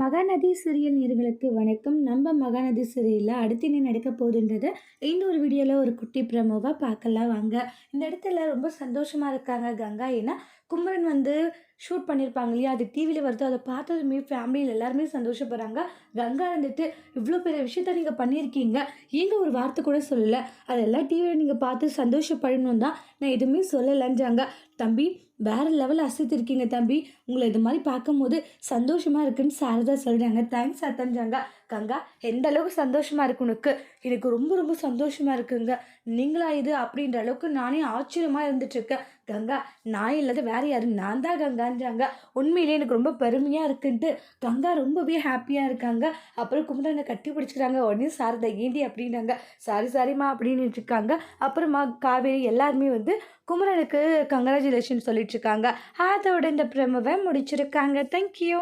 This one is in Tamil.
மகாநதி சீரியல் நேர்களுக்கு வணக்கம். நம்ம மகாநதி சீரியலில் அடுத்து என்ன நடக்க போகுதுன்றதை இந்த ஒரு வீடியோவில் ஒரு குட்டி ப்ரமோவாக பார்க்கலாம். வாங்க. இந்த இடத்துல ரொம்ப சந்தோஷமாக இருக்காங்க கங்கா. ஏன்னா குமரன் வந்து ஷூட் பண்ணியிருப்பாங்க இல்லையா? அது டிவியில் வருது. அதை பார்த்ததுமே ஃபேமிலியில் எல்லாருமே சந்தோஷப்படுறாங்க. கங்கா இருந்துட்டு இவ்வளோ பெரிய விஷயத்த நீங்கள் பண்ணியிருக்கீங்க எங்க ஒரு வார்த்தை கூட சொல்லலை? அதெல்லாம் டிவியில் நீங்கள் பார்த்து சந்தோஷப்படணும் தான் நான் எதுவுமே சொல்லலைன்றாங்க தம்பி வேறு லெவலில் அசைத்திருக்கீங்க தம்பி. உங்களை இது மாதிரி பார்க்கும்போது சந்தோஷமாக இருக்குன்னு சார் தான் சொல்கிறாங்க தேங்க்ஸ் அத்தன்றாங்க கங்கா. எந்த அளவுக்கு சந்தோஷமாக இருக்கு உனக்கு? எனக்கு ரொம்ப ரொம்ப சந்தோஷமாக இருக்குங்க. நீங்களா இது அப்படின்ற அளவுக்கு நானே ஆச்சரியமாக இருந்துட்டுருக்கேன் கங்கா நான் இல்லாத வேறு யாரும் நான் தான் கங்கான்றாங்க. உண்மையிலே எனக்கு ரொம்ப பெருமையாக இருக்குன்ட்டு கங்கா ரொம்பவே ஹாப்பியாக இருக்காங்க. அப்புறம் குமரனை கட்டி பிடிச்சிக்கிறாங்க. உடனே சாரதா ஏண்டி அப்படின்னாங்க. சாரி சாரிம்மா அப்படின்னு இருக்காங்க. அப்புறமா காவேரி எல்லாருமே வந்து குமரனுக்கு கங்க்ராச்சுலேஷன் சொல்லிட்டு இருக்காங்க. அதோட இந்த பிரமவை முடிச்சிருக்காங்க. தேங்க்யூ